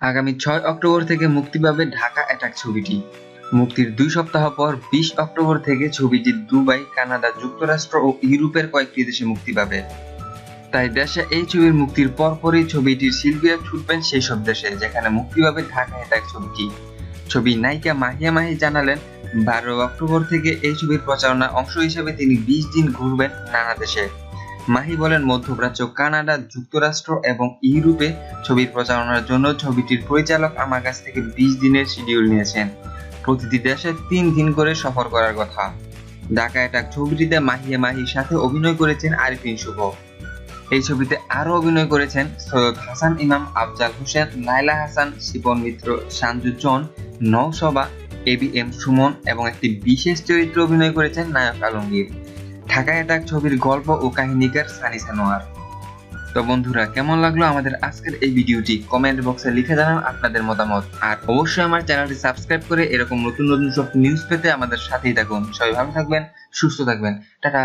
আগামী ছয় অক্টোবর থেকে মুক্তি পাবে ঢাকা অ্যাটাক ছবিটি। মুক্তির দুই সপ্তাহ পর বিশ অক্টোবর থেকে ছবিটি দুবাই, কানাডা, যুক্তরাষ্ট্র ও ইউরোপের কয়েকটি দেশে মুক্তি পাবে। তাই দেশে এই ছবির মুক্তির পরপরই ছবিটির শিল্পীরা ছুটবেন সেই সব দেশে, যেখানে মুক্তি পাবে ঢাকা অ্যাটাক ছবিটি। ছবি নায়িকা মাহিয়া মাহি জানালেন বারো অক্টোবর থেকে এই ছবির প্রচারণা অংশ হিসেবে তিনি বিশ দিন ঘুরবেন নানা দেশে। মাহি বলেন, মধ্যপ্রাচ্য, কানাডা, যুক্তরাষ্ট্র এবং ইউরোপে ছবির প্রচারণার জন্য ছবিটির পরিচালক আমার কাছ থেকে বিশ দিনের শিডিউল নিয়েছেন। প্রতিটি দেশে তিন দিন করে সফর করার কথা। ঢাকা অ্যাটাক ছবিটিতে মাহিয়া মাহির সাথে অভিনয় করেছেন আরিফিন শুভ। এই ছবিতে আরও অভিনয় করেছেন সৈয়দ হাসান ইমাম, আফজাল হোসেন লাইলা হাসান, শিপন মিত্র সানজুজন নৌসভা এ বি এম সুমন এবং একটি বিশেষ চরিত্রে অভিনয় করেছেন নায়ক আলমগীর। ঢাকায় ডাক ছবির গল্প ও কাহিনীকার সানি সানোয়ার তো বন্ধুরা, কেমন লাগল আমাদের আজকের এই ভিডিওটি? কমেন্ট বক্সে লিখে জানান আপনাদের মতামত। আর অবশ্যই আমার চ্যানেলটি সাবস্ক্রাইব করে এরকম নতুন নতুন সব নিউজ পেতে আমাদের সাথেই থাকুন। সবাই ভালো থাকবেন, সুস্থ থাকবেন। টাটা!